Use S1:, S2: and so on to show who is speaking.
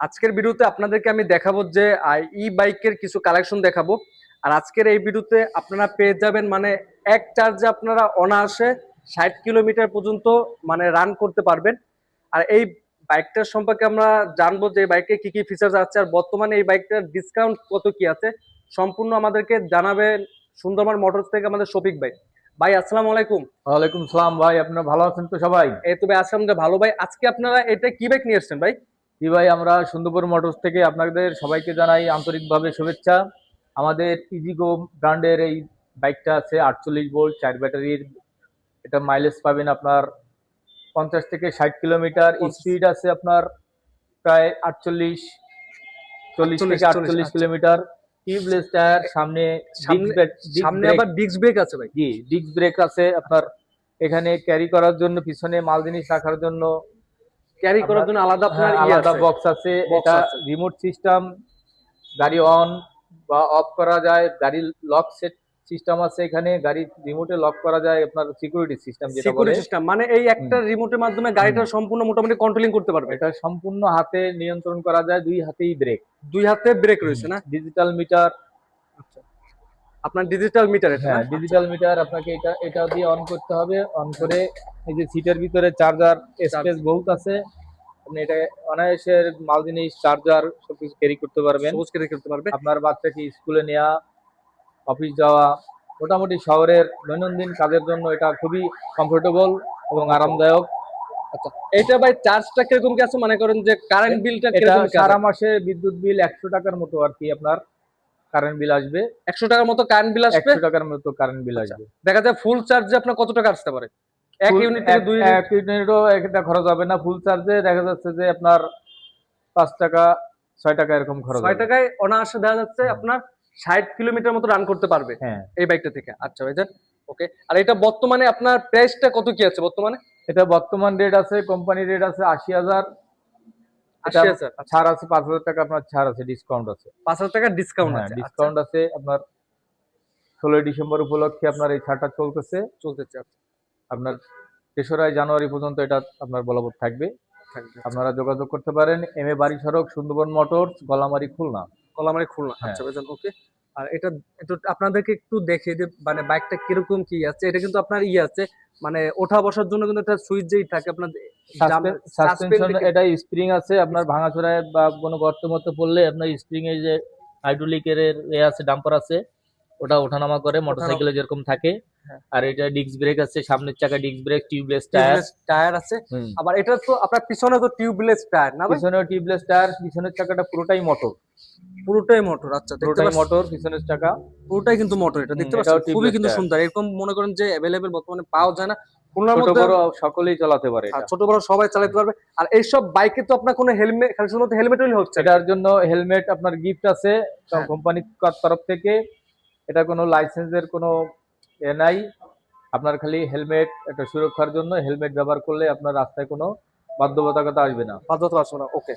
S1: আজকের ভিডিওতে আপনাদেরকে আমি দেখাবো যে ই বাইকের কিছু কালেকশন দেখাবো। আর আজকের এই ভিডিওতে আপনারা পেয়ে যাবেন মানে এক চার্জে আপনারা অনায়াসে ষাট কিলোমিটার পর্যন্ত মানে রান করতে পারবেন। আর এই বাইকটার সম্পর্কে আমরা জানব যে বাইকে কি কি ফিচার্স আছে আর বর্তমানে এই বাইকটার ডিসকাউন্ট কত কি আছে সম্পূর্ণ আমাদেরকে জানাবেন সুন্দরবন মোটরস থেকে আমাদের শফিক ভাই। ভাই আসসালামু আলাইকুম।
S2: ওয়ালাইকুম সালাম ভাই আপনারা ভালো আছেন তো সবাই?
S1: এই তো ভাই আসলাম ভালো ভাই। আজকে আপনারা এটা কি বাইক নিয়ে এসছেন ভাই?
S2: ভাই আমরা সুন্দরপুর মোটরস থেকে আপনাদের সবাইকে জানাই আন্তরিকভাবে শুভেচ্ছা। আমাদের ইজিগো ব্র্যান্ডের এই বাইকটা আছে আটচল্লিশ ভোল্ট চার ব্যাটারির। এটা মাইলেজ পাবেন আপনার পঞ্চাশ থেকে ষাট কিলোমিটার। স্পিড আছে আপনার প্রায় আটচল্লিশ চল্লিশ থেকে আটচল্লিশ। কিলোমিটার। টিউবলেস টায়ার সামনে
S1: সামনে- আবার ডিস্ক ব্রেক আছে ভাই।
S2: জি ডিস্ক ব্রেক আছে আপনার। এখানে ক্যারি করার জন্য পিছনে মাল জিনিস রাখার জন্য
S1: ক্যারি করার জন্য আলাদা আপনার
S2: হ্যাঁ,
S1: ইয়ে
S2: আলাদা বক্স আছে। এটা রিমোট সিস্টেম গাড়ি অন বা অফ করা যায় গাড়ি লক সেট সিস্টেম আছে এখানে গাড়ি রিমোটে লক করা যায় আপনার সিকিউরিটি সিস্টেম যেটা বলে।
S1: সিকিউরিটি সিস্টেম মানে এই একটা রিমোটের মাধ্যমে গাড়িটা সম্পূর্ণ মোটামুটি কন্ট্রোলিং করতে পারবে।
S2: এটা সম্পূর্ণ হাতে নিয়ন্ত্রণ করা যায় দুই হাতেই ব্রেক
S1: দুই হাতে ব্রেক রয়েছে না?
S2: ডিজিটাল মিটার
S1: আপনার ডিজিটাল মিটার এটা
S2: হ্যাঁ ডিজিটাল মিটার আপনাকে এটা এটা দিয়ে অন করতে হবে। অন করে এই যে সিটের ভিতরে চার্জার স্পেস বহুত আছে। আপনি এটা অনায়াসে মাল জিনিস চার্জার সবকিছু ক্যারি করতে পারবেন।
S1: সবুজ ক্যারি করতে পারবে
S2: আপনার বাচ্চাকে স্কুলে নেওয়া অফিস যাওয়া মোটামুটি শহরের দৈনন্দিন কাজের জন্য এটা খুবই কমফোর্টেবল এবং আরামদায়ক।
S1: আচ্ছা এটা ভাই চার্জটা কীরকম কি আছে? মনে করেন যে কারেন্ট বিলটা
S2: সারা মাসে বিদ্যুৎ বিল একশো টাকার মতো আর কি আপনার। কারেন্ট বিল আসবে।
S1: একশো টাকার মতো কারেন্ট বিল আসবে?
S2: একশো টাকার মতো কারেন্ট বিল
S1: আচ্ছা।
S2: আসবে।
S1: দেখা যায় ফুল চার্জে আপনার কত টাকা আসতে পারে? এক ইউনিট থেকে দুই
S2: এক ইউনিটও একটা খরচ হবে না। ফুল চার্জে দেখা যাচ্ছে যে আপনার পাঁচ টাকা ছয় টাকা এরকম খরচ
S1: ছয় টাকায় অনায়াসে দেখা যাচ্ছে আপনার ষাট কিলোমিটার মতো রান করতে পারবে
S2: হ্যাঁ।
S1: এই বাইকটা থেকে। আচ্ছা ভাইজান ওকে আর এটা বর্তমানে আপনার প্রাইসটা কত কি আছে বর্তমানে?
S2: এটা বর্তমান রেট আছে কোম্পানি রেট আছে আশি হাজার। ছাড় আছে পাঁচ হাজার টাকা আপনার ছাড় আছে ডিসকাউন্ট আছে।
S1: পাঁচ হাজার টাকা ডিসকাউন্ট
S2: হ্যাঁ
S1: আছে
S2: ডিসকাউন্ট আছে আপনার ষোলোই ডিসেম্বর উপলক্ষে আপনার এই ছাড়টা চলতেছে।
S1: আচ্ছা, চলতেছে
S2: আপনার তেসরাই জানুয়ারি পর্যন্ত এটা আপনার বলবৎ থাকবে। আপনারা যোগাযোগ করতে পারেন এম এ বাড়ি সড়ক সুন্দরবন মোটরস গলামারি খুলনা।
S1: কলামারি খুলনা
S2: হ্যাঁ।
S1: আচ্ছা ভাইজান ওকে আর এটা একটু আপনাদেরকে একটু দেখে যে মানে বাইকটা কীরকম কি আছে এটা কিন্তু আপনার ইয়ে আছে। মানে ওঠা বসার জন্য কিন্তু একটা সুইচ যেই থাকে আপনার
S2: সাসপেনশন এটা স্প্রিং আছে আপনার ভাঙাচোরায় বা কোনো গর্ত মতো পড়লে আপনার স্প্রিং এর যে হাইড্রোলিকের এ আছে ডাম্পার আছে ওটা ওঠানামা করে মোটরসাইকেলে যেরকম থাকে।
S1: হ্যাঁ।
S2: আর এটা ডিস্ক ব্রেক আছে সামনের চাকা disc brake tubeless tyre
S1: tyre আছে। আবার এটা তো আপনার পিছনে তো টিউবলেস টায়ার না
S2: পিছনে টিউবলেস টায়ার পিছনের চাকাটা পুরোটাই মোটর
S1: পুরোটাই মোটর আচ্ছা
S2: পুরোটাই মোটর পিছনের চাকা।
S1: পুরোটাই কিন্তু মোটর এটা দেখতে পাচ্ছেন খুবই কিন্তু সুন্দর এরকম মনে করেন যে অ্যাভেলেবেল বর্তমানে পাওয়া যায় না।
S2: ছোট বড় সকলেই চালাতে পারে এটা।
S1: ছোট বড় সবাই চালাতে পারবে। আর এইসব বাইকে তো আপনার কোনো হেলমেট শুধুমাত্র হেলমেট হলে হচ্ছে।
S2: এটার জন্য হেলমেট আপনার গিফট আছে
S1: হ্যাঁ।
S2: কোম্পানির তরফ থেকে। এটা কোনো লাইসেন্সের কোনো এ নাই। আপনার খালি হেলমেট একটা সুরক্ষার জন্য হেলমেট ব্যবহার করলে আপনার রাস্তায় কোনো বাধ্যবাধকতা আসবে না।
S1: বাধ্যতা আসবে না ওকে